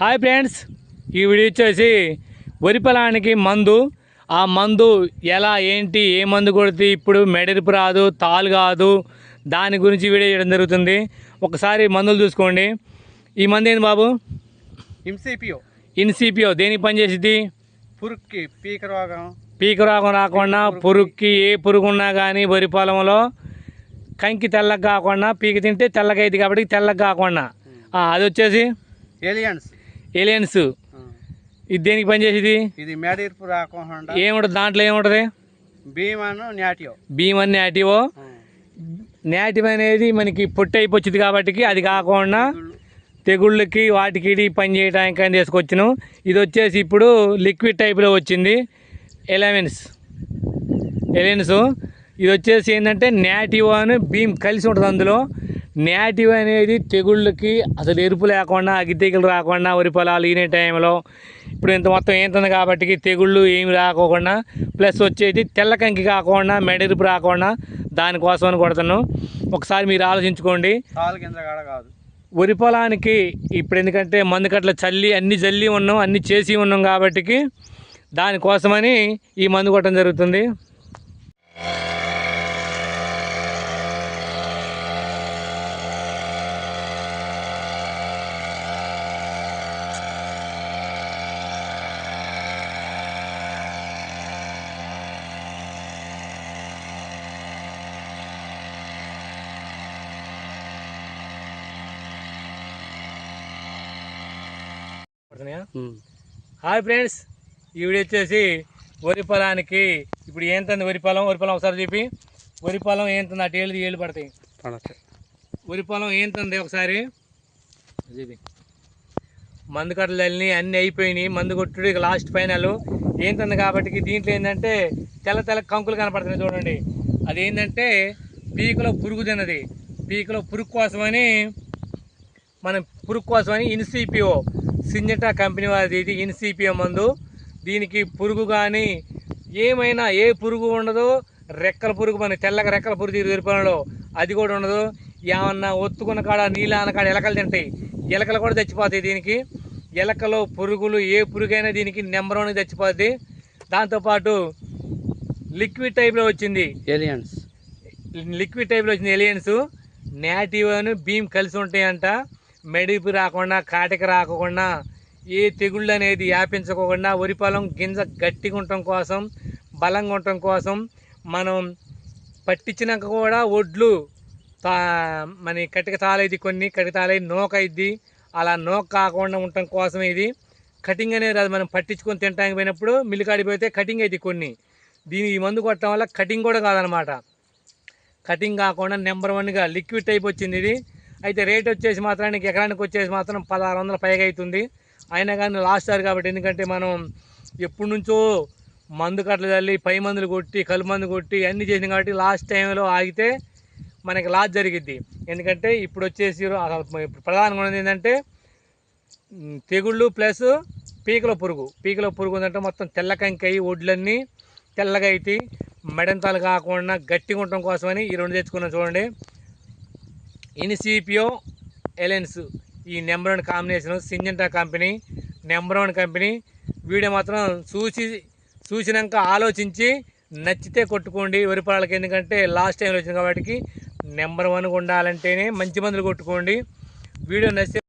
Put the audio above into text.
Hi friends ఈ video వచ్చేసి వరి పొలానికి మందు. ఆ మందు ఎలా ఏంటి ఏ మందు కొడితే ఇప్పుడు మెడరిపు రాదు తాలు కాదు దాని గురించి వీడియో చేయడం జరుగుతుంది. ఒకసారి మందులు చూసుకోండి. ఈ మందు ఏంది బాబు? హింసిపియో ఇన్సిపిఓ దేనికి పనిచేసింది పురుక్కి పీక రోగం. పీక రోగం రాకుండా పురుగుకి ఏ పురుగు ఉన్నా కానీ వరి పొలంలో కంకి తెల్లగా కాకుండా పీక తింటే తెల్లగా అయింది కాబట్టి తెల్లగా కాకుండా. అది వచ్చేసి? ఏలియన్స్ ఏలియన్స్ ఇది దేనికి పనిచేసేది? ఇది మేడీర్పు రాకుండా ఏముంటుంది దాంట్లో ఏముంటుంది? భీమాను నాటియో భీమ్ అనే నేటివో నేటివ్ అనేది మనకి పొట్టు అయిపోయింది కాబట్టి అది కాకుండా తెగుళ్ళకి వాటికి పని చేయడానికి అని తీసుకొచ్చును. ఇది వచ్చేసి ఇప్పుడు లిక్విడ్ టైప్లో వచ్చింది. ఎలెవెన్స్ ఎలెవెన్స్ ఇది వచ్చేసి ఏంటంటే నేటివ్ అని భీమ్ కలిసి ఉంటుంది అందులో. నేటివ్ అనేది తెగుళ్ళకి అసలు ఎరుపు లేకుండా అగ్గి తెగులు రాకుండా వరి పొలాలు ఈనే టైంలో ఇప్పుడు ఇంత మొత్తం ఏంటుంది కాబట్టి తెగుళ్ళు ఏమి రాకోకుండా ప్లస్ వచ్చేది తెల్ల కంకి కాకుండా మెడెరుపు రాకుండా దానికోసం అని కొడతాను ఒకసారి మీరు ఆలోచించుకోండి. కాదు వరి పొలానికి ఇప్పుడు ఎందుకంటే మందు కట్ల చల్లి అన్ని జల్లి ఉన్నాం అన్ని చేసి ఉన్నాం కాబట్టి దానికోసమని ఈ మందు కొట్టడం జరుగుతుంది. హాయ్ ఫ్రెండ్స్ ఈ వీడియో వచ్చేసి వరి పొలానికి ఇప్పుడు ఏంతంది వరి పొలం వరి పొలం ఒకసారి చెప్పి వరి పొలం ఏంతంది అటు ఏళ్ళు ఏళ్ళు పడతాయి. వరి పొలం ఏంతంది ఒకసారి? చెప్పి మందు కట్టలు తల్లి అన్నీ అయిపోయినాయి. మందు కొట్టుడు ఇక లాస్ట్ ఫైనల్ ఏంతంది కాబట్టి దీంట్లో ఏంటంటే తెల్ల తెల్ల కంకులు కనపడుతున్నాయి చూడండి. అది ఏంటంటే పీకలో పురుగు తిన్నది. పీకలో పురుగు కోసమని మనం పురుగు కోసమని ఇన్సిపిఓ సింజటా కంపెనీ వారిది ఇది ఇన్సిపిఓ మందు. దీనికి పురుగు కానీ ఏమైనా ఏ పురుగు ఉండదు రెక్కల పురుగు మన తెల్లగా రెక్కల పురుగు తీరు అది కూడా ఉండదు. ఏమన్నా ఒత్తుకున్న కాడ నీళ్ళ కాడ ఎలకలు తింటాయి. ఎలకలు కూడా చచ్చిపోతాయి దీనికి. ఎలకలు పురుగులు ఏ పురుగైనా దీనికి నెంబర్ వన్ చచ్చిపోద్ది. దాంతోపాటు లిక్విడ్ టైప్లో వచ్చింది. ఏలియన్స్. లిక్విడ్ టైప్లో వచ్చింది ఎలియన్స్ నేటివ్ అని భీమ్ కలిసి ఉంటాయంట. మెడిపి రాకుండా కాటికి రాకుండా ఏ తెగుళ్ళు అనేది వ్యాపించకుండా వరి పొలం గింజ గట్టిగా ఉండటం కోసం బలంగా ఉండటం కోసం మనం పట్టించినాక కూడా ఒడ్లు తా మన కటిక తాలైది కొన్ని కటిక తాలై నోక అయింది అలా నోక కాకుండా ఉండటం కోసం ఇది. కటింగ్ అనేది అది మనం పట్టించుకొని తినడానికి పోయినప్పుడు మిల్లికాడిపోతే కటింగ్ అయితే కొన్ని. దీని ఈ మందు కొట్టడం వల్ల కటింగ్ కూడా కాదనమాట. కటింగ్ కాకుండా నెంబర్ వన్గా లిక్విడ్ టైప్ వచ్చింది ఇది. అయితే రేట్ వచ్చేసి మాత్రానికి ఎకరానికి వచ్చేసి మాత్రం పదహారు వందల పైగా అవుతుంది. అయినా కానీ లాస్ట్ సార్ కాబట్టి ఎందుకంటే మనం ఎప్పటి నుంచో మందు కట్టలు చల్లి పై మందులు కొట్టి కలుపు మందు కొట్టి అన్నీ చేసినాం కాబట్టి లాస్ట్ టైంలో ఆగితే మనకి లాస్ జరిగిద్ది. ఎందుకంటే ఇప్పుడు వచ్చేసి ఇప్పుడు ప్రధానంగా ఉన్నది ఏంటంటే తెగుళ్ళు ప్లస్ పీకల పురుగు. పీకల పురుగు ఉందంటే మొత్తం తెల్లకంకయి ఒడ్లన్నీ తెల్లగా అయితే మెడంతాలు కాకుండా గట్టిగా ఉండటం కోసమని ఈ రెండు తెచ్చుకున్నాం చూడండి. ఇన్సిపియో ఎలెన్స్. ఈ number one combination Syngenta company number one company. Video మాత్రం చూసి చూసినాక ఆలోచించి నచ్చితే కొట్టుకోండి. వరి పొలాలకి ఎందుకంటే లాస్ట్ టైంలో వచ్చింది కాబట్టి నెంబర్ వన్గా ఉండాలంటేనే మంచి మందులు కొట్టుకోండి. వీడియో నచ్చితే